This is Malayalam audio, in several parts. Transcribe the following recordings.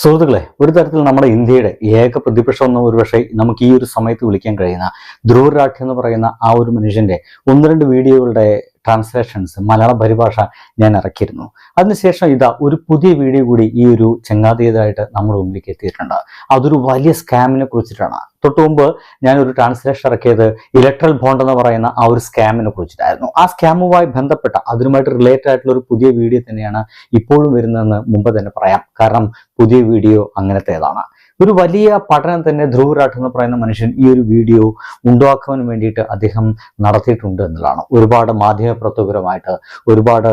സുഹൃത്തുക്കളെ ഒരു തരത്തിൽ നമ്മുടെ ഇന്ത്യയുടെ ഏക പ്രതിപക്ഷം എന്ന ഒരുപക്ഷെ നമുക്ക് ഈ ഒരു സമയത്ത് വിളിക്കാൻ കഴിയുന്ന ധ്രുവരാഠ്യം രാഠ് എന്ന് പറയുന്ന ആ ഒരു മനുഷ്യന്റെ ഒന്ന് രണ്ട് വീഡിയോകളുടെ ട്രാൻസ്ലേഷൻസ് മലയാള പരിഭാഷ ഞാൻ ഇറക്കിയിരുന്നു. അതിനുശേഷം ഇതാ ഒരു പുതിയ വീഡിയോ കൂടി ഈ ഒരു ചെങ്ങാതിയതായിട്ട് നമ്മുടെ മുമ്പിലേക്ക് എത്തിയിട്ടുണ്ട്. അതൊരു വലിയ സ്കാമിനെ കുറിച്ചിട്ടാണ്. തൊട്ടു മുമ്പ് ഞാൻ ഒരു ട്രാൻസ്ലേഷൻ ഇറക്കിയത് ഇലക്ട്രൽ ബോണ്ട് എന്ന് പറയുന്ന ആ ഒരു സ്കാമിനെ കുറിച്ചിട്ടായിരുന്നു. ആ സ്കാമുമായി ബന്ധപ്പെട്ട അതിനുമായിട്ട് റിലേറ്റഡ് ആയിട്ടുള്ള ഒരു പുതിയ വീഡിയോ തന്നെയാണ് ഇപ്പോഴും വരുന്നതെന്ന് മുമ്പ് തന്നെ പറയാം. കാരണം പുതിയ വീഡിയോ അങ്ങനത്തേതാണ്. ഒരു വലിയ പഠനം തന്നെ ധ്രുവ് എന്ന് പറയുന്ന മനുഷ്യൻ ഈ ഒരു വീഡിയോ ഉണ്ടാക്കുവാൻ വേണ്ടിയിട്ട് അദ്ദേഹം നടത്തിയിട്ടുണ്ട് എന്നുള്ളതാണ്. ഒരുപാട് മാധ്യമപ്രവർത്തകരുമായിട്ട് ഒരുപാട്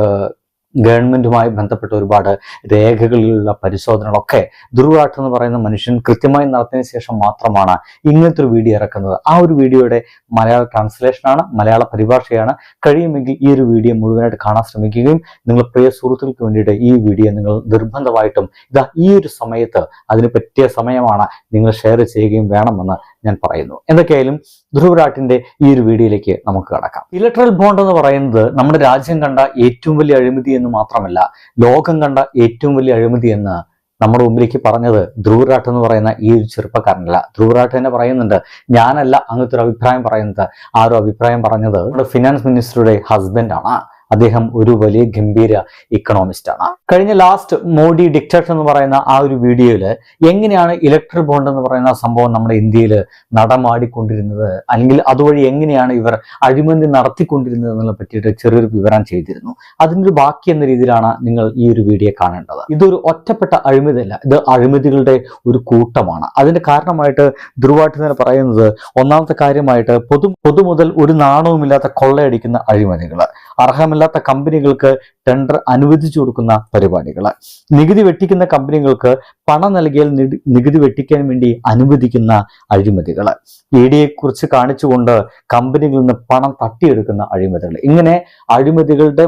ഗവൺമെന്റുമായി ബന്ധപ്പെട്ട ഒരുപാട് രേഖകളിലുള്ള പരിശോധനകളൊക്കെ ദുർവാട്ട് എന്ന് പറയുന്ന മനുഷ്യൻ കൃത്യമായി നടത്തിയതിനു ശേഷം മാത്രമാണ് ഇങ്ങനത്തെ ഒരു വീഡിയോ ഇറക്കുന്നത്. ആ ഒരു വീഡിയോയുടെ മലയാള ട്രാൻസ്ലേഷനാണ് മലയാള പരിഭാഷയാണ്. കഴിയുമെങ്കിൽ ഈ ഒരു വീഡിയോ മുഴുവനായിട്ട് കാണാൻ ശ്രമിക്കുകയും നിങ്ങൾ പ്രിയ സുഹൃത്തുക്കൾക്ക് വേണ്ടിയിട്ട് ഈ വീഡിയോ നിങ്ങൾ നിർബന്ധമായിട്ടും ഇതാ ഈ ഒരു സമയത്ത് അതിന് പറ്റിയ സമയമാണ് നിങ്ങൾ ഷെയർ ചെയ്യുകയും വേണമെന്ന് ഞാൻ പറയുന്നു. എന്തൊക്കെയായാലും ധ്രുവരാട്ടിന്റെ ഈ ഒരു വീഡിയോയിലേക്ക് നമുക്ക് കടക്കാം. ഇലക്ട്രൽ ബോണ്ട് എന്ന് പറയുന്നത് നമ്മുടെ രാജ്യം കണ്ട ഏറ്റവും വലിയ അഴിമതി എന്ന് മാത്രമല്ല ലോകം കണ്ട ഏറ്റവും വലിയ അഴിമതി എന്ന് നമ്മുടെ മുമ്പിലേക്ക് പറഞ്ഞത് ധ്രുവരാട്ട് എന്ന് പറയുന്ന ഈ ഒരു ചെറുപ്പക്കാരനല്ല. ധ്രുവരാട്ട് തന്നെ പറയുന്നുണ്ട് ഞാനല്ല അങ്ങനത്തെ ഒരു അഭിപ്രായം പറയുന്നത്. ആ ഒരു അഭിപ്രായം പറഞ്ഞത് നമ്മുടെ ഫിനാൻസ് മിനിസ്റ്ററുടെ ഹസ്ബൻഡാണ് അദ്ദേഹം ഒരു വലിയ ഗംഭീര ഇക്കണോമിസ്റ്റ് ആണ്. കഴിഞ്ഞ ലാസ്റ്റ് മോഡി ഡിക്റ്റേഷൻ എന്ന് പറയുന്ന ആ ഒരു വീഡിയോയിൽ എങ്ങനെയാണ് ഇലക്ട്രൽ ബോണ്ട് എന്ന് പറയുന്ന സംഭവം നമ്മുടെ ഇന്ത്യയിൽ നടമാടിക്കൊണ്ടിരുന്നത്? അല്ലെങ്കിൽ അതുവഴി എങ്ങനെയാണ് ഇവർ അഴിമതി നടത്തിക്കൊണ്ടിരുന്നത് എന്നുള്ള പറ്റിയിട്ട് ചെറിയൊരു വിവരം ചെയ്തിരുന്നു. അതിന്റെ ഒരു ബാക്കി എന്ന രീതിയിലാണ് നിങ്ങൾ ഈ ഒരു വീഡിയോ കാണേണ്ടത്. ഇതൊരു ഒറ്റപ്പെട്ട അഴിമതിയല്ല ഇത് അഴിമതികളുടെ ഒരു കൂട്ടമാണ്. അതിന്റെ കാരണമായിട്ട് ധ്രുവാട്ട് തന്നെ പറയുന്നത് ഒന്നാമത്തെ കാര്യമായിട്ട് പൊതു പൊതുമുതൽ ഒരു നാണവുമില്ലാത്ത കൊള്ളയടിക്കുന്ന അഴിമതികൾ അർഹമില്ലാത്ത കമ്പനികൾക്ക് ടെൻഡർ അനുവദിച്ചു കൊടുക്കുന്ന പരിപാടികൾ നികുതി വെട്ടിക്കുന്ന കമ്പനികൾക്ക് പണം നൽകിയാൽ നികുതി വെട്ടിക്കാൻ വേണ്ടി അനുവദിക്കുന്ന അഴിമതികൾ ഇ ഡിയെ കുറിച്ച് കാണിച്ചുകൊണ്ട് കമ്പനികളിൽ നിന്ന് പണം തട്ടിയെടുക്കുന്ന അഴിമതികൾ ഇങ്ങനെ അഴിമതികളുടെ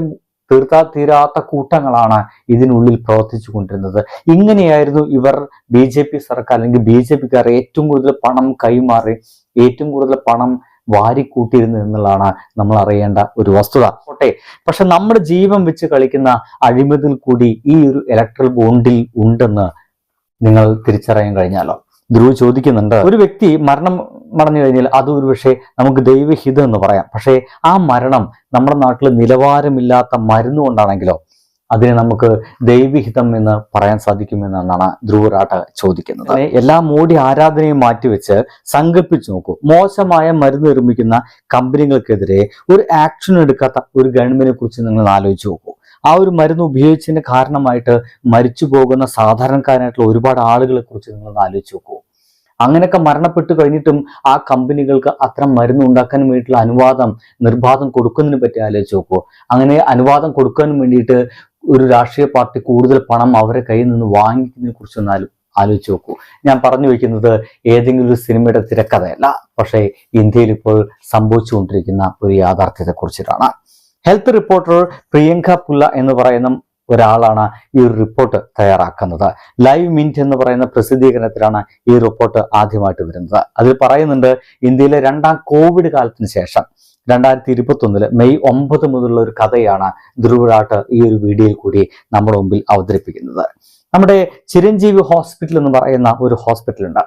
തീർത്താ തീരാത്ത കൂട്ടങ്ങളാണ് ഇതിനുള്ളിൽ പ്രവർത്തിച്ചു കൊണ്ടിരുന്നത്. ഇങ്ങനെയായിരുന്നു ഇവർ ബി ജെ പി സർക്കാർ അല്ലെങ്കിൽ ബി ജെ പിക്കാർ ഏറ്റവും കൂടുതൽ പണം കൈമാറി ഏറ്റവും കൂടുതൽ പണം വാരിക്കൂട്ടിയിരുന്നു എന്നുള്ളതാണ് നമ്മൾ അറിയേണ്ട ഒരു വസ്തുത. ഓട്ടെ പക്ഷെ നമ്മുടെ ജീവൻ വെച്ച് കളിക്കുന്ന അഴിമതിൽ കൂടി ഈ ഒരു ഇലക്ട്രൽ ബോണ്ടിൽ ഉണ്ടെന്ന് നിങ്ങൾ തിരിച്ചറിയാൻ കഴിഞ്ഞാലോ? ധ്രുവ് ചോദിക്കുന്നുണ്ട്. ഒരു വ്യക്തി മരണം മടഞ്ഞു കഴിഞ്ഞാൽ അത് ഒരു പക്ഷേ നമുക്ക് ദൈവഹിതം എന്ന് പറയാം. പക്ഷേ ആ മരണം നമ്മുടെ നാട്ടിൽ നിലവാരമില്ലാത്ത മരുന്ന് കൊണ്ടാണെങ്കിലോ അതിനെ നമുക്ക് ദൈവഹിതം എന്ന് പറയാൻ സാധിക്കുമെന്നാണ് ധ്രുവരാട്ട ചോദിക്കുന്നത്. എല്ലാ മോഡി ആരാധനയും മാറ്റിവെച്ച് സങ്കല്പിച്ചു നോക്കൂ. മോശമായ മരുന്ന് നിർമ്മിക്കുന്ന കമ്പനികൾക്കെതിരെ ഒരു ആക്ഷൻ എടുക്കാത്ത ഒരു ഗവൺമെന്റിനെ കുറിച്ച് നിങ്ങൾ ആലോചിച്ച് നോക്കൂ. ആ ഒരു മരുന്ന് ഉപയോഗിച്ചതിന് കാരണമായിട്ട് മരിച്ചു പോകുന്ന സാധാരണക്കാരനായിട്ടുള്ള ഒരുപാട് ആളുകളെ കുറിച്ച് നിങ്ങൾ ആലോചിച്ച് നോക്കൂ. അങ്ങനെയൊക്കെ മരണപ്പെട്ട് കഴിഞ്ഞിട്ടും ആ കമ്പനികൾക്ക് അത്തരം മരുന്ന് ഉണ്ടാക്കാൻ വേണ്ടിയിട്ടുള്ള അനുവാദം നിർബാധം കൊടുക്കുന്നതിനെ പറ്റി ആലോചിച്ച് നോക്കൂ. അങ്ങനെ അനുവാദം കൊടുക്കാൻ വേണ്ടിയിട്ട് ഒരു രാഷ്ട്രീയ പാർട്ടി കൂടുതൽ പണം അവരെ കയ്യിൽ നിന്ന് വാങ്ങിക്കുന്നതിനെ കുറിച്ച് എന്നാലും ആലോ- ആലോചിച്ച് നോക്കൂ. ഞാൻ പറഞ്ഞു വയ്ക്കുന്നത് ഏതെങ്കിലും ഒരു സിനിമയുടെ തിരക്കഥയല്ല. പക്ഷേ ഇന്ത്യയിൽ ഇപ്പോൾ സംഭവിച്ചുകൊണ്ടിരിക്കുന്ന ഒരു യാഥാർത്ഥ്യത്തെ കുറിച്ചിട്ടാണ്. ഹെൽത്ത് റിപ്പോർട്ടർ പ്രിയങ്ക പുല്ല എന്ന് പറയുന്ന ഒരാളാണ് ഈ ഒരു റിപ്പോർട്ട് തയ്യാറാക്കുന്നത്. ലൈവ് മിന്റ് എന്ന് പറയുന്ന പ്രസിദ്ധീകരണത്തിലാണ് ഈ റിപ്പോർട്ട് ആദ്യമായിട്ട് വരുന്നത്. അതിൽ പറയുന്നുണ്ട് ഇന്ത്യയിലെ രണ്ടാം കോവിഡ് കാലത്തിന് ശേഷം രണ്ടായിരത്തി ഇരുപത്തി ഒന്നിൽ മെയ് ഒമ്പത് മുതലുള്ള ഒരു കഥയാണ് ധ്രുവരാട്ട് ഈ ഒരു വീഡിയോയിൽ കൂടി നമ്മുടെ മുമ്പിൽ അവതരിപ്പിക്കുന്നത്. നമ്മുടെ ചിരഞ്ജീവി ഹോസ്പിറ്റൽ എന്ന് പറയുന്ന ഒരു ഹോസ്പിറ്റൽ ഉണ്ട്.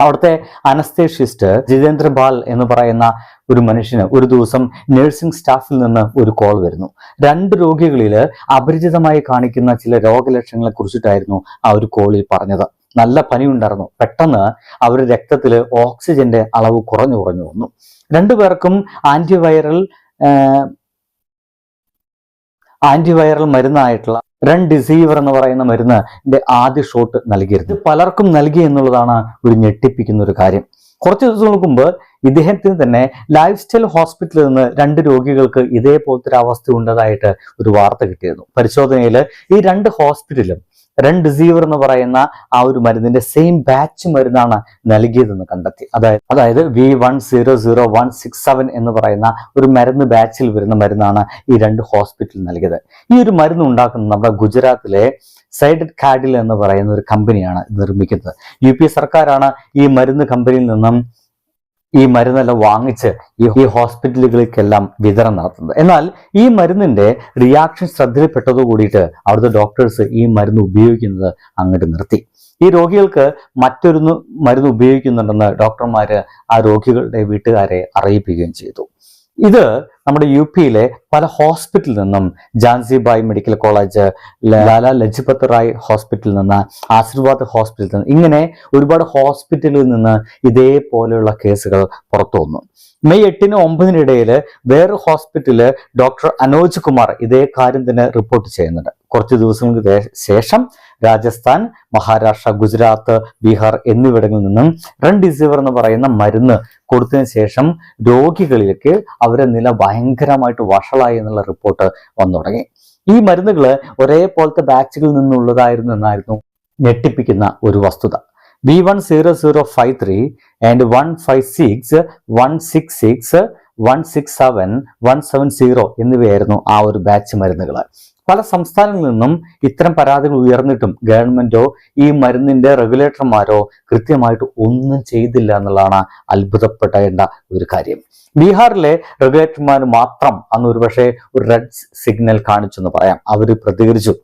അവിടുത്തെ അനസ്തേഷ്യസ്റ്റ് ജിതേന്ദ്ര ബാൽ എന്ന് പറയുന്ന ഒരു മനുഷ്യന് ഒരു ദിവസം നഴ്സിംഗ് സ്റ്റാഫിൽ നിന്ന് ഒരു കോൾ വരുന്നു. രണ്ട് രോഗികളിൽ അപരിചിതമായി കാണിക്കുന്ന ചില രോഗലക്ഷണങ്ങളെ കുറിച്ചിട്ടായിരുന്നു ആ ഒരു കോളിൽ പറഞ്ഞത്. നല്ല പനി ഉണ്ടായിരുന്നു പെട്ടെന്ന് അവരുടെ രക്തത്തിൽ ഓക്സിജന്റെ അളവ് കുറഞ്ഞു കുറഞ്ഞു വന്നു. രണ്ടുപേർക്കും ആന്റിവൈറൽ ആന്റിവൈറൽ മരുന്നായിട്ടുള്ള റൺ ഡിസീവർ എന്ന് പറയുന്ന മരുന്നിന്റെ ആദ്യ ഷോട്ട് നൽകിയിരുന്നു. പലർക്കും നൽകി എന്നുള്ളതാണ് ഒരു ഞെട്ടിപ്പിക്കുന്ന ഒരു കാര്യം. കുറച്ച് ദിവസങ്ങൾക്ക് മുമ്പ് ഇദ്ദേഹത്തിന് തന്നെ ലൈഫ് സ്റ്റൈൽ ഹോസ്പിറ്റലിൽ നിന്ന് രണ്ട് രോഗികൾക്ക് ഇതേപോലത്തെ ഒരു അവസ്ഥ ഉണ്ടതായിട്ട് ഒരു വാർത്ത കിട്ടിയിരുന്നു. പരിശോധനയിൽ ഈ രണ്ട് ഹോസ്പിറ്റലും റൺ സീവർ എന്ന് പറയുന്ന ആ ഒരു മരുന്നിന്റെ സെയിം ബാച്ച് മരുന്നാണ് നൽകിയതെന്ന് കണ്ടെത്തി. അതായത് അതായത് V one zero zero one six seven എന്ന് പറയുന്ന ഒരു മരുന്ന് ബാച്ചിൽ വരുന്ന മരുന്നാണ് ഈ രണ്ട് ഹോസ്പിറ്റൽ നൽകിയത്. ഈ ഒരു മരുന്ന് ഉണ്ടാക്കുന്നത് നമ്മുടെ ഗുജറാത്തിലെ സൈഡഡ് കാഡിൽ എന്ന് പറയുന്ന ഒരു കമ്പനിയാണ് നിർമ്മിക്കുന്നത്. യു സർക്കാരാണ് ഈ മരുന്ന് കമ്പനിയിൽ നിന്നും ഈ മരുന്നെല്ലാം വാങ്ങിച്ച് ഈ ഹോസ്പിറ്റലുകൾക്കെല്ലാം വിതരണം നടത്തുന്നത്. എന്നാൽ ഈ മരുന്നിന്റെ റിയാക്ഷൻ ശ്രദ്ധയിൽപ്പെട്ടതോടു കൂടിയിട്ട് അവിടുത്തെ ഡോക്ടേഴ്സ് ഈ മരുന്ന് ഉപയോഗിക്കുന്നത് അങ്ങോട്ട് നിർത്തി. ഈ രോഗികൾക്ക് മറ്റൊരു മരുന്ന് ഉപയോഗിക്കുന്നുണ്ടെന്ന് ഡോക്ടർമാര് ആ രോഗികളുടെ വീട്ടുകാരെ അറിയിപ്പിക്കുകയും ചെയ്തു. ഇത് നമ്മുടെ യു പിയിലെ പല ഹോസ്പിറ്റലിൽ നിന്നും ജാൻസി ജാൻസിബായ് മെഡിക്കൽ കോളേജ് ലാല ലജ്പത് റായ് ഹോസ്പിറ്റലിൽ നിന്ന് ആശീർവാദ് ഹോസ്പിറ്റലിൽ നിന്ന് ഇങ്ങനെ ഒരുപാട് ഹോസ്പിറ്റലിൽ നിന്ന് ഇതേപോലെയുള്ള കേസുകൾ പുറത്തു വന്നു. മെയ് എട്ടിന് ഒമ്പതിനിടയിൽ വേറൊരു ഹോസ്പിറ്റലിൽ ഡോക്ടർ അനോജ് കുമാർ ഇതേ കാര്യം തന്നെ റിപ്പോർട്ട് ചെയ്യുന്നുണ്ട്. കുറച്ച് ദിവസങ്ങൾക്ക് ശേഷം രാജസ്ഥാൻ മഹാരാഷ്ട്ര ഗുജറാത്ത് ബീഹാർ എന്നിവിടങ്ങളിൽ നിന്നും റെംഡിസിവർ എന്ന് പറയുന്ന മരുന്ന് കൊടുത്തതിന് ശേഷം രോഗികളിലേക്ക് അവരുടെ നില ഭയങ്കരമായിട്ട് വഷളായി എന്നുള്ള റിപ്പോർട്ട് വന്നു തുടങ്ങി. ഈ മരുന്നുകൾ ഒരേപോലത്തെ ബാച്ചുകളിൽ നിന്നുള്ളതായിരുന്നു എന്നായിരുന്നു ഞെട്ടിപ്പിക്കുന്ന ഒരു വസ്തുത. B one zero zero five three and one five six one six six one six seven one seven zero എന്നിവയായിരുന്നു ആ ഒരു ബാച്ച് മരുന്നുകൾ പല സംസ്ഥാനങ്ങളിൽ നിന്നും ഇത്തരം പരാതികൾ ഉയർന്നിട്ടും ഗവൺമെന്റോ ഈ മരുന്നിന്റെ റെഗുലേറ്റർമാരോ കൃത്യമായിട്ട് ഒന്നും ചെയ്തില്ല എന്നുള്ളതാണ് അത്ഭുതപ്പെടേണ്ട ഒരു കാര്യം. ബീഹാറിലെ റെഗുലേറ്റർമാർ മാത്രം അന്ന് ഒരുപക്ഷെ ഒരു റെഡ് സിഗ്നൽ കാണിച്ചു എന്ന് പറയാം. അവർ പ്രതികരിച്ചു.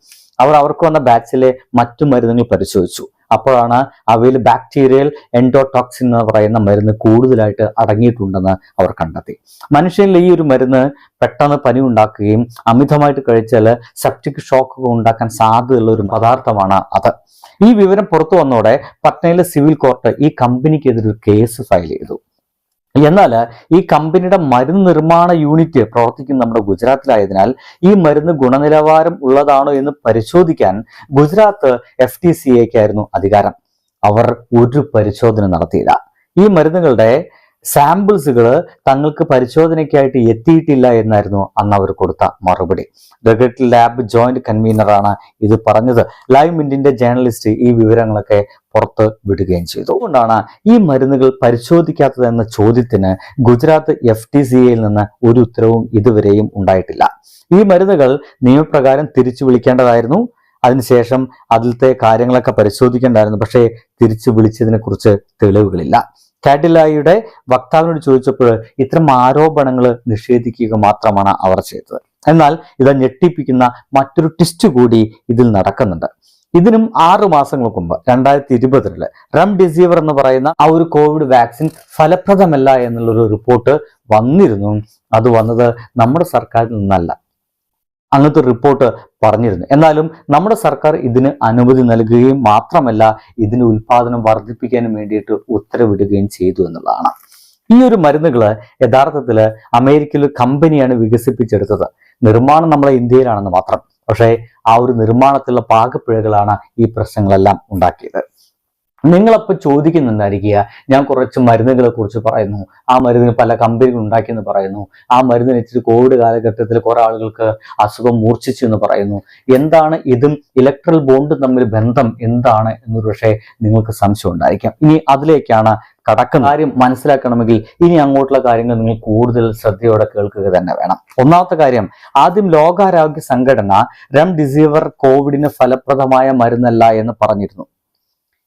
അവർ അവർക്ക് വന്ന ബാച്ചിലെ മറ്റു മരുന്നുകൾ പരിശോധിച്ചു. അപ്പോഴാണ് അവയിൽ ബാക്ടീരിയൽ എൻഡോടോക്സിൻ എന്ന് പറയുന്ന മരുന്ന് കൂടുതലായിട്ട് അടങ്ങിയിട്ടുണ്ടെന്ന് അവർ കണ്ടെത്തി. മനുഷ്യനിൽ ഈ ഒരു മരുന്ന് പെട്ടെന്ന് പനി ഉണ്ടാക്കുകയും അമിതമായിട്ട് കഴിച്ചാൽ സെപ്റ്റിക് ഷോക്ക് ഉണ്ടാക്കാൻ സാധ്യതയുള്ള ഒരു പദാർത്ഥമാണ് അത്. ഈ വിവരം പുറത്തു വന്നതോടെ പട്നയിലെ സിവിൽ കോർട്ട് ഈ കമ്പനിക്കെതിരെ ഒരു കേസ് ഫയൽ ചെയ്തു. എന്നാൽ ഈ കമ്പനിയുടെ മരുന്ന് നിർമ്മാണ യൂണിറ്റ് പ്രവർത്തിക്കുന്ന നമ്മുടെ ഗുജറാത്തിലായതിനാൽ ഈ മരുന്ന് ഗുണനിലവാരം ഉള്ളതാണോ എന്ന് പരിശോധിക്കാൻ ഗുജറാത്ത് എഫ് ടി സി അധികാരം. അവർ ഒരു പരിശോധന നടത്തിയില്ല. ഈ മരുന്നുകളുടെ സാമ്പിൾസുകൾ തങ്ങൾക്ക് പരിശോധനയ്ക്കായിട്ട് എത്തിയിട്ടില്ല എന്നായിരുന്നു അന്ന് അവർ കൊടുത്ത മറുപടി. ഗഗറ്റ് ലാബ് ജോയിന്റ് കൺവീനറാണ് ഇത് പറഞ്ഞത്. ലൈവ് മിന്റിന്റെ ജേർണലിസ്റ്റ് ഈ വിവരങ്ങളൊക്കെ പുറത്ത് വിടുകയും ചെയ്തു. അതുകൊണ്ടാണ് ഈ മരുന്നുകൾ പരിശോധിക്കാത്തത് എന്ന ചോദ്യത്തിന് ഗുജറാത്ത് എഫ് ടി സി എയിൽ നിന്ന് ഒരു ഉത്തരവും ഇതുവരെയും ഉണ്ടായിട്ടില്ല. ഈ മരുന്നുകൾ നിയമപ്രകാരം തിരിച്ചു വിളിക്കേണ്ടതായിരുന്നു. അതിനുശേഷം അതിലത്തെ കാര്യങ്ങളൊക്കെ പരിശോധിക്കേണ്ടായിരുന്നു. പക്ഷേ തിരിച്ചു വിളിച്ചതിനെ കുറിച്ച് തെളിവുകളില്ല. കാഡിലായിയുടെ വക്താവിനോട് ചോദിച്ചപ്പോൾ ഇത്തരം ആരോപണങ്ങൾ നിഷേധിക്കുക മാത്രമാണ് അവർ ചെയ്തത്. എന്നാൽ ഇത് ഞെട്ടിപ്പിക്കുന്ന മറ്റൊരു ട്വിസ്റ്റ് കൂടി ഇതിൽ നടക്കുന്നുണ്ട്. ഇതിനും ആറു മാസങ്ങൾക്ക് മുമ്പ് രണ്ടായിരത്തി ഇരുപതിൽ ഡിസീവർ എന്ന് പറയുന്ന ആ ഒരു കോവിഡ് വാക്സിൻ ഫലപ്രദമല്ല എന്നുള്ളൊരു റിപ്പോർട്ട് വന്നിരുന്നു. അത് വന്നത് നമ്മുടെ സർക്കാരിൽ നിന്നല്ല. അങ്ങനത്തെ റിപ്പോർട്ട് പറഞ്ഞിരുന്നു. എന്നാലും നമ്മുടെ സർക്കാർ ഇതിന് അനുമതി നൽകുകയും മാത്രമല്ല ഇതിന് ഉൽപാദനം വർദ്ധിപ്പിക്കാനും വേണ്ടിയിട്ട് ഉത്തരവിടുകയും ചെയ്തു എന്നുള്ളതാണ്. ഈ ഒരു മരുന്നുകൾ യഥാർത്ഥത്തിൽ അമേരിക്കയിലെ കമ്പനിയാണ് വികസിപ്പിച്ചെടുത്തത്. നിർമ്മാണം നമ്മളെ ഇന്ത്യയിലാണെന്ന് മാത്രം. പക്ഷേ ആ ഒരു നിർമ്മാണത്തിലുള്ള പാകപ്പിഴകളാണ് ഈ പ്രശ്നങ്ങളെല്ലാം ഉണ്ടാക്കിയത്. നിങ്ങളപ്പോൾ ചോദിക്കുന്നുണ്ടായിരിക്കുക. ഞാൻ കുറച്ച് മരുന്നുകളെ കുറിച്ച് പറയുന്നു. ആ മരുന്ന് പല കമ്പനികൾ ഉണ്ടാക്കിയെന്ന് പറയുന്നു. ആ മരുന്നിന് ഇച്ചിരി കോവിഡ് കാലഘട്ടത്തിൽ കുറെ ആളുകൾക്ക് അസുഖം മൂർച്ഛിച്ചു എന്ന് പറയുന്നു. എന്താണ് ഇതും? ഇലക്ട്രൽ ബോണ്ടും തമ്മിൽ ബന്ധം എന്താണ് എന്നൊരു പക്ഷേ നിങ്ങൾക്ക് സംശയം ഉണ്ടായിരിക്കാം. ഇനി അതിലേക്കാണ് കടക്കുന്ന കാര്യം മനസ്സിലാക്കണമെങ്കിൽ ഇനി അങ്ങോട്ടുള്ള കാര്യങ്ങൾ നിങ്ങൾ കൂടുതൽ ശ്രദ്ധയോടെ കേൾക്കുക തന്നെ വേണം. ഒന്നാമത്തെ കാര്യം ആദ്യം ലോകാരോഗ്യ സംഘടന റെംഡിസിവർ കോവിഡിന് ഫലപ്രദമായ മരുന്നല്ല എന്ന് പറഞ്ഞിരുന്നു.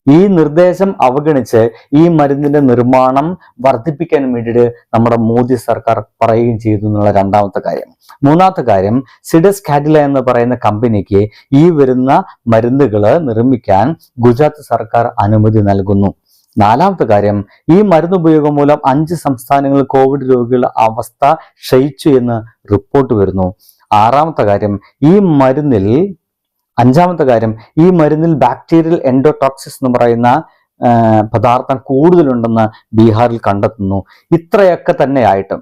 ഈ നിർദ്ദേശം അവഗണിച്ച് ഈ മരുന്നിന്റെ നിർമ്മാണം വർദ്ധിപ്പിക്കാൻ വേണ്ടിയിട്ട് നമ്മുടെ മോദി സർക്കാർ പറയുകയും ചെയ്തു എന്നുള്ള രണ്ടാമത്തെ കാര്യം. മൂന്നാമത്തെ കാര്യം സിഡസ് കാഡില എന്ന് പറയുന്ന കമ്പനിക്ക് ഈ വരുന്ന മരുന്നുകൾ നിർമ്മിക്കാൻ ഗുജറാത്ത് സർക്കാർ അനുമതി നൽകുന്നു. നാലാമത്തെ കാര്യം ഈ മരുന്ന് ഉപയോഗം മൂലം അഞ്ച് സംസ്ഥാനങ്ങളിൽ കോവിഡ് രോഗികളുടെ അവസ്ഥ ക്ഷയിച്ചു എന്ന് റിപ്പോർട്ട് വരുന്നു. ആറാമത്തെ കാര്യം ഈ മരുന്നിൽ അഞ്ചാമത്തെ കാര്യം ഈ മരുന്നിൽ ബാക്ടീരിയൽ എൻഡോടോക്സിസ് എന്ന് പറയുന്ന പദാർത്ഥം കൂടുതലുണ്ടെന്ന് ബീഹാറിൽ കണ്ടെത്തുന്നു. ഇത്രയൊക്കെ തന്നെയായിട്ടും.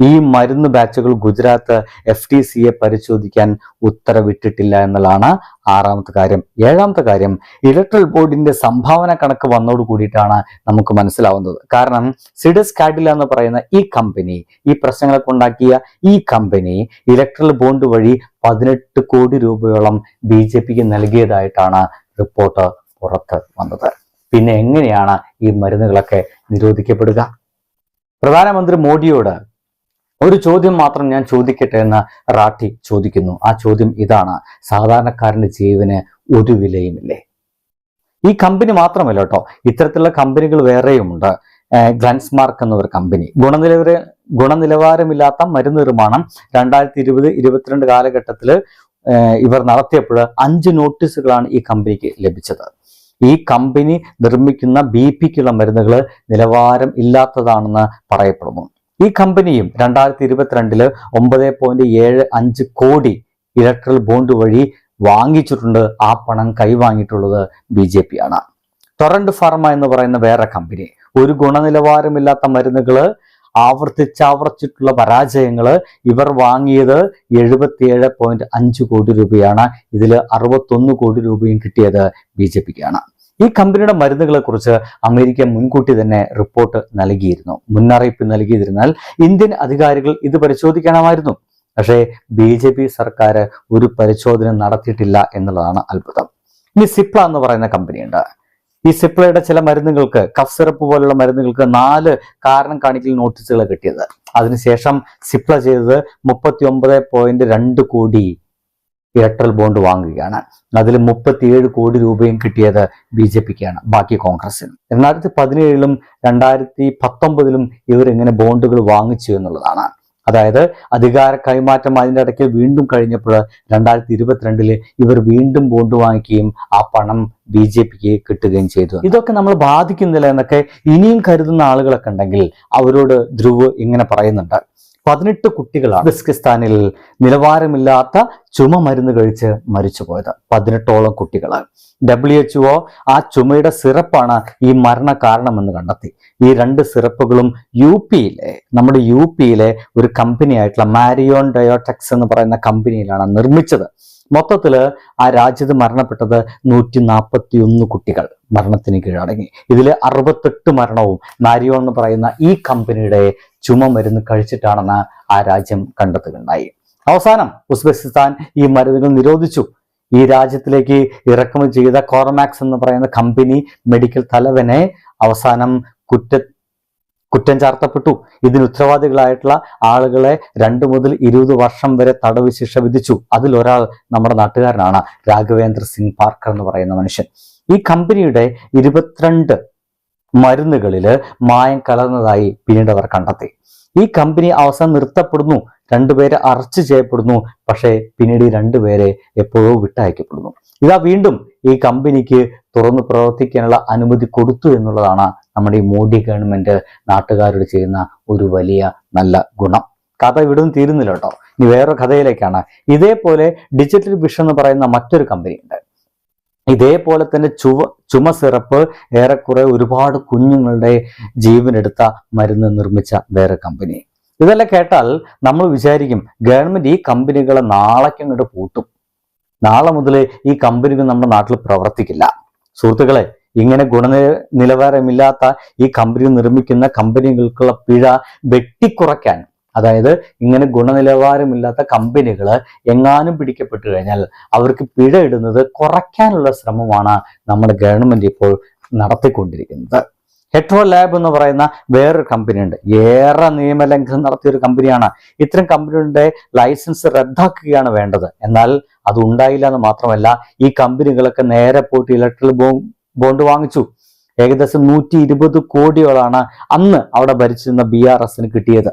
ഈ മരുന്ന് ബാച്ചുകൾ ഗുജറാത്ത് എഫ് ടി സിയെ പരിശോധിക്കാൻ ഉത്തരവിട്ടിട്ടില്ല എന്നുള്ളതാണ് ആറാമത്തെ കാര്യം. ഏഴാമത്തെ കാര്യം ഇലക്ട്രൽ ബോർഡിന്റെ സംഭാവന കണക്ക് വന്നോട് കൂടിയിട്ടാണ് നമുക്ക് മനസ്സിലാവുന്നത്. കാരണം സിഡസ് കാഡില എന്ന് പറയുന്ന ഈ കമ്പനി ഈ പ്രശ്നങ്ങളൊക്കെ ഉണ്ടാക്കിയ ഈ കമ്പനി ഇലക്ട്രൽ ബോണ്ട് വഴി പതിനെട്ട് കോടി രൂപയോളം ബി ജെ പിക്ക് നൽകിയതായിട്ടാണ് റിപ്പോർട്ട് പുറത്ത് വന്നത്. പിന്നെ എങ്ങനെയാണ് ഈ മരുന്നുകളൊക്കെ നിരോധിക്കപ്പെടുക? പ്രധാനമന്ത്രി മോഡിയോട് ഒരു ചോദ്യം മാത്രം ഞാൻ ചോദിക്കട്ടെ എന്ന് റാട്ടി ചോദിക്കുന്നു. ആ ചോദ്യം ഇതാണ്. സാധാരണക്കാരന്റെ ജീവന് ഒരു വിലയുമില്ലേ? ഈ കമ്പനി മാത്രമല്ല കേട്ടോ. ഇത്തരത്തിലുള്ള കമ്പനികൾ വേറെയുമുണ്ട്. ഗ്ലൻസ്മാർക്ക് എന്നൊരു കമ്പനി ഗുണനിലവാര ഗുണനിലവാരമില്ലാത്ത മരുന്ന് നിർമ്മാണം രണ്ടായിരത്തി ഇരുപത് ഇരുപത്തിരണ്ട് കാലഘട്ടത്തിൽ ഇവർ നടത്തിയപ്പോൾ അഞ്ച് നോട്ടീസുകളാണ് ഈ കമ്പനിക്ക് ലഭിച്ചത്. ഈ കമ്പനി നിർമ്മിക്കുന്ന ബി പിക്കുള്ള മരുന്നുകൾ നിലവാരം ഇല്ലാത്തതാണെന്ന് പറയപ്പെടുന്നു. ഈ കമ്പനിയും രണ്ടായിരത്തി ഇരുപത്തിരണ്ടിൽ ഒമ്പത് പോയിന്റ് ഏഴ് അഞ്ച് കോടി ഇലക്ട്രൽ ബോണ്ട് വഴി വാങ്ങിച്ചിട്ടുണ്ട്. ആ പണം കൈവാങ്ങിയിട്ടുള്ളത് ബി ജെ പി ആണ്. ടൊറന്റ് ഫാർമ എന്ന് പറയുന്ന വേറെ കമ്പനി. ഒരു ഗുണനിലവാരമില്ലാത്ത മരുന്നുകൾ ആവർത്തിച്ചാവർത്തിച്ചിട്ടുള്ള പരാജയങ്ങൾ ഇവർ വാങ്ങിയത് എഴുപത്തിയേഴ് പോയിന്റ് അഞ്ച് കോടി രൂപയാണ്. ഇതിൽ അറുപത്തൊന്ന് കോടി രൂപയും കിട്ടിയത് ബി ജെ പിക്കാണ്. ഈ കമ്പനിയുടെ മരുന്നുകളെ കുറിച്ച് അമേരിക്ക മുൻകൂട്ടി തന്നെ റിപ്പോർട്ട് നൽകിയിരുന്നു. മുന്നറിയിപ്പ് നൽകിയിരുന്നാൽ ഇന്ത്യൻ അധികാരികൾ ഇത് പരിശോധിക്കണമായിരുന്നു. പക്ഷേ ബി ജെ പി സർക്കാർ ഒരു പരിശോധന നടത്തിയിട്ടില്ല എന്നുള്ളതാണ് അത്ഭുതം. ഇനി സിപ്ല എന്ന് പറയുന്ന കമ്പനിയുണ്ട്. ഈ സിപ്ലയുടെ ചില മരുന്നുകൾക്ക് കഫ് സിറപ്പ് പോലുള്ള മരുന്നുകൾക്ക് നാല് കാരണം കാണിക്കൽ നോട്ടീസുകൾ കിട്ടിയത്. അതിനുശേഷം സിപ്ല ചെയ്തത് മുപ്പത്തി ഒമ്പത് പോയിന്റ് രണ്ട് കോടി ഇലക്ട്രൽ ബോണ്ട് വാങ്ങുകയാണ്. അതിൽ മുപ്പത്തിയേഴ് കോടി രൂപയും കിട്ടിയത് ബി ജെ പിക്കാണ് ബാക്കി കോൺഗ്രസിന്. രണ്ടായിരത്തി പതിനേഴിലും രണ്ടായിരത്തി പത്തൊമ്പതിലും ഇവർ എങ്ങനെ ബോണ്ടുകൾ വാങ്ങിച്ചു എന്നുള്ളതാണ്. അതായത് അധികാര കൈമാറ്റം അതിന്റെ ഇടയ്ക്ക് വീണ്ടും കഴിഞ്ഞപ്പോൾ രണ്ടായിരത്തി ഇരുപത്തിരണ്ടിൽ ഇവർ വീണ്ടും ബോണ്ട് വാങ്ങിക്കുകയും ആ പണം ബി ജെ പിക്ക് കിട്ടുകയും ചെയ്തു. ഇതൊക്കെ നമ്മൾ ബാധിക്കുന്നില്ല എന്നൊക്കെ ഇനിയും കരുതുന്ന ആളുകളൊക്കെ ഉണ്ടെങ്കിൽ അവരോട് ധ്രുവ് ഇങ്ങനെ പറയുന്നുണ്ട്. പതിനെട്ട് കുട്ടികളാണ് ഉസ്ബെക്കിസ്ഥാനിൽ നിലവാരമില്ലാത്ത ചുമ മരുന്ന് കഴിച്ച് മരിച്ചുപോയത്. പതിനെട്ടോളം കുട്ടികൾ ഡബ്ല്യു എച്ച് ഒ ആ ചുമയുടെ സിറപ്പാണ് ഈ മരണ കാരണമെന്ന് കണ്ടെത്തി. ഈ രണ്ട് സിറപ്പുകളും യു പിയിലെ നമ്മുടെ യു പിയിലെ ഒരു കമ്പനി ആയിട്ടുള്ള മാരിയോൺ ഡയോടെക്സ് എന്ന് പറയുന്ന കമ്പനിയിലാണ് നിർമ്മിച്ചത്. മൊത്തത്തിൽ ആ രാജ്യത്ത് മരണപ്പെട്ടത് നൂറ്റി നാൽപ്പത്തി ഒന്ന് കുട്ടികൾ മരണത്തിന് കീഴടങ്ങി. ഇതിൽ അറുപത്തെട്ട് മരണവും മാരിയോ എന്ന് പറയുന്ന ഈ കമ്പനിയുടെ ചുമ മരുന്ന് കഴിച്ചിട്ടാണെന്ന് ആ രാജ്യം കണ്ടെത്തുകയുണ്ടായി. അവസാനം ഉസ്ബെക്കിസ്ഥാൻ ഈ മരുന്നുകൾ നിരോധിച്ചു. ഈ രാജ്യത്തിലേക്ക് ഇറക്കുമതി ചെയ്ത കോർമാക്സ് എന്ന് പറയുന്ന കമ്പനി മെഡിക്കൽ തലവനെ അവസാനം കുറ്റ കുറ്റം ചാർത്തപ്പെട്ടു. ഇതിന് ഉത്തരവാദികളായിട്ടുള്ള ആളുകളെ രണ്ടു മുതൽ ഇരുപത് വർഷം വരെ തടവ് ശിക്ഷ വിധിച്ചു. അതിലൊരാൾ നമ്മുടെ നാട്ടുകാരനാണ്. രാഘവേന്ദ്ര സിംഗ് പാർക്കർ എന്ന് പറയുന്ന മനുഷ്യൻ. ഈ കമ്പനിയുടെ ഇരുപത്തിരണ്ട് മരുന്നുകളിൽ മായം കലർന്നതായി പിന്നീട് അവർ കണ്ടെത്തി. ഈ കമ്പനി അവസാനം നിർത്തപ്പെടുന്നു. രണ്ടുപേരെ അറസ്റ്റ് ചെയ്യപ്പെടുന്നു. പക്ഷേ പിന്നീട് രണ്ടുപേരെ എപ്പോഴോ വിട്ടയക്കപ്പെടുന്നു. ഇതാ വീണ്ടും ഈ കമ്പനിക്ക് തുറന്നു പ്രവർത്തിക്കാനുള്ള അനുമതി കൊടുത്തു എന്നുള്ളതാണ് നമ്മുടെ ഈ മോഡി ഗവൺമെന്റ് നാട്ടുകാരോട് ചെയ്യുന്ന ഒരു വലിയ നല്ല ഗുണം. കഥ ഇവിടുന്ന് തീരുന്നില്ല കേട്ടോ. ഇനി വേറൊരു കഥയിലേക്കാണ്. ഇതേപോലെ ഡിജിറ്റൽ വിഷൻ എന്ന് പറയുന്ന മറ്റൊരു കമ്പനി ഉണ്ട് ഇതേപോലെ തന്നെ ചുവ ചുമ സിറപ്പ് ഏറെക്കുറെ ഒരുപാട് കുഞ്ഞുങ്ങളുടെ ജീവനെടുത്ത മരുന്ന് നിർമ്മിച്ച വേറെ കമ്പനി. ഇതെല്ലാം കേട്ടാൽ നമ്മൾ വിചാരിക്കും ഗവൺമെന്റ് ഈ കമ്പനികളെ നാളേക്ക് അങ്ങോട്ട് പൂട്ടും. നാളെ മുതൽ ഈ കമ്പനികൾ നമ്മുടെ നാട്ടിൽ പ്രവർത്തിക്കില്ല. സുഹൃത്തുക്കളെ ഇങ്ങനെ ഗുണനിലവാരമില്ലാത്ത നിലവാരമില്ലാത്ത ഈ കമ്പനി നിർമ്മിക്കുന്ന കമ്പനികൾക്കുള്ള പിഴ വെട്ടിക്കുറയ്ക്കാൻ അതായത് ഇങ്ങനെ ഗുണനിലവാരമില്ലാത്ത കമ്പനികൾ എങ്ങാനും പിടിക്കപ്പെട്ടു കഴിഞ്ഞാൽ അവർക്ക് പിഴ ഇടുന്നത് കുറയ്ക്കാനുള്ള ശ്രമമാണ് നമ്മുടെ ഗവൺമെന്റ് ഇപ്പോൾ നടത്തിക്കൊണ്ടിരിക്കുന്നത്. ഹെട്രോ ലാബ് എന്ന് പറയുന്ന വേറൊരു കമ്പനി ഉണ്ട്. ഏറെ നിയമലംഘനം നടത്തിയ ഒരു കമ്പനിയാണ് ഇത്തരം കമ്പനികളുടെ ലൈസൻസ് റദ്ദാക്കുകയാണ് വേണ്ടത്. എന്നാൽ അത് ഉണ്ടായില്ല എന്ന് മാത്രമല്ല ഈ കമ്പനികളൊക്കെ നേരെ പോയിട്ട് ഇലക്ട്രിക് ബോണ്ട് വാങ്ങിച്ചു. ഏകദേശം നൂറ്റി ഇരുപത് കോടിയോളാണ് അന്ന് അവിടെ ഭരിച്ചിരുന്ന ബി ആർ എസിന് കിട്ടിയത്.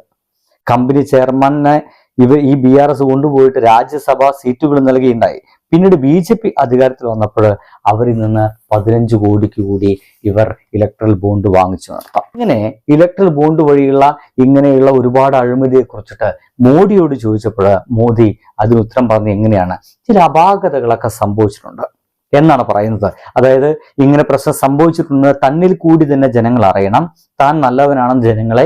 കമ്പനി ചെയർമാനെ ഇവ ഈ ബി ആർ എസ് കൊണ്ടുപോയിട്ട് രാജ്യസഭാ സീറ്റുകൾ നൽകിയുണ്ടായി പിന്നീട് ബി ജെ പി അധികാരത്തിൽ വന്നപ്പോൾ അവരിൽ നിന്ന് പതിനഞ്ച് കോടിക്ക് കൂടി ഇവർ ഇലക്ട്രൽ ബോണ്ട് വാങ്ങിച്ചു നടത്താം ഇങ്ങനെ ഇലക്ട്രൽ ബോണ്ട് വഴിയുള്ള ഇങ്ങനെയുള്ള ഒരുപാട് അഴിമതിയെ കുറിച്ചിട്ട് മോഡിയോട് ചോദിച്ചപ്പോൾ മോദി അതിന് ഉത്തരം പറഞ്ഞ് എങ്ങനെയാണ്? ചില അപാകതകളൊക്കെ സംഭവിച്ചിട്ടുണ്ട്. എന്നാണ് പറയുന്നത്. അതായത് ഇങ്ങനെ പ്രശ്നം സംഭവിച്ചിട്ടുണ്ട്. തന്നിൽ കൂടി തന്നെ ജനങ്ങൾ അറിയണം. താൻ നല്ലവനാണെന്ന് ജനങ്ങളെ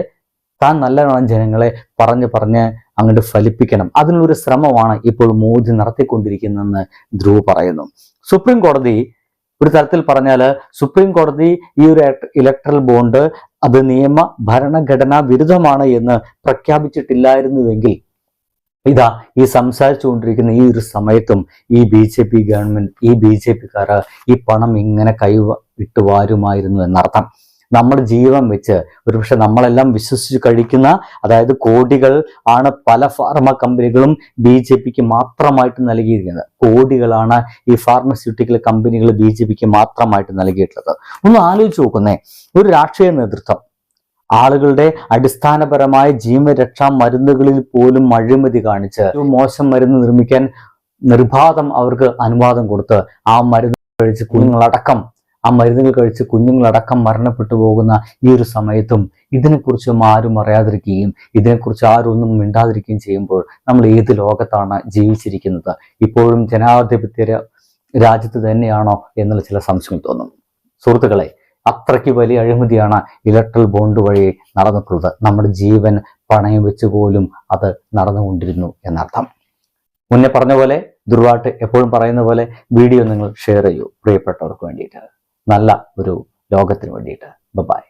താൻ നല്ലവനാണെന്ന് ജനങ്ങളെ പറഞ്ഞ് പറഞ്ഞ് അങ്ങോട്ട് ഫലിപ്പിക്കണം. അതിനുള്ളൊരു ശ്രമമാണ് ഇപ്പോൾ മോദി നടത്തിക്കൊണ്ടിരിക്കുന്നതെന്ന് ധ്രുവ് പറയുന്നു. സുപ്രീം കോടതി ഒരു തരത്തിൽ പറഞ്ഞാൽ സുപ്രീം കോടതി ഈ ഒരു ഇലക്ട്രൽ ബോണ്ട് അത് നിയമ ഭരണഘടനാ വിരുദ്ധമാണ് എന്ന് പ്രഖ്യാപിച്ചിട്ടില്ലായിരുന്നുവെങ്കിൽ ഇതാ ഈ സംസാരിച്ചുകൊണ്ടിരിക്കുന്ന ഈ ഒരു സമയത്തും ഈ ബി ജെ പി ഗവൺമെന്റ് ഈ ബി ജെ പിക്കാർ ഈ പണം ഇങ്ങനെ കൈ ഇട്ട് വാരുമായിരുന്നു എന്നർത്ഥം. നമ്മുടെ ജീവൻ വെച്ച്. ഒരുപക്ഷെ നമ്മളെല്ലാം വിശ്വസിച്ച് കഴിക്കുന്ന അതായത് കോടികൾ ആണ് പല ഫാർമ കമ്പനികളും ബി ജെ പിക്ക് മാത്രമായിട്ട് നൽകിയിരിക്കുന്നത്. കോടികളാണ് ഈ ഫാർമസ്യൂട്ടിക്കൽ കമ്പനികൾ ബി ജെ പിക്ക് മാത്രമായിട്ട് നൽകിയിട്ടുള്ളത്. ഒന്ന് ആലോചിച്ച് നോക്കുന്നേ. ഒരു രാഷ്ട്രീയ നേതൃത്വം. ആളുകളുടെ അടിസ്ഥാനപരമായ ജീവരക്ഷാ മരുന്നുകളിൽ പോലും അഴിമതി കാണിച്ച് മോശം മരുന്ന് നിർമ്മിക്കാൻ നിർബാധം അവർക്ക് അനുവാദം കൊടുത്ത് ആ മരുന്ന് കഴിച്ച് കുഞ്ഞുങ്ങളടക്കം ആ മരുന്നുകൾ കഴിച്ച് കുഞ്ഞുങ്ങളടക്കം മരണപ്പെട്ടു പോകുന്ന ഈ ഒരു സമയത്തും ഇതിനെക്കുറിച്ചും ആരും അറിയാതിരിക്കുകയും ഇതിനെക്കുറിച്ച് ആരും ഒന്നും മിണ്ടാതിരിക്കുകയും ചെയ്യുമ്പോൾ നമ്മൾ ഏത് ലോകത്താണ് ജീവിച്ചിരിക്കുന്നത്? ഇപ്പോഴും ജനാധിപത്യ രാജ്യത്ത് തന്നെയാണോ എന്നുള്ള ചില സംശയം തോന്നുന്നു. സുഹൃത്തുക്കളെ അത്രയ്ക്ക് വലിയ അഴിമതിയാണ് ഇലക്ട്രൽ ബോണ്ട് വഴി നടന്നിട്ടുള്ളത്. നമ്മുടെ ജീവൻ പണയം വെച്ച് പോലും അത് നടന്നുകൊണ്ടിരുന്നു എന്നർത്ഥം. മുന്നേ പറഞ്ഞ പോലെ ദുർവാട്ട് എപ്പോഴും പറയുന്ന പോലെ വീഡിയോ നിങ്ങൾ ഷെയർ ചെയ്യൂ. പ്രിയപ്പെട്ടവർക്ക് വേണ്ടിയിട്ട്. നല്ല ഒരു ലോകത്തിന് വേണ്ടിയിട്ട്. ബൈ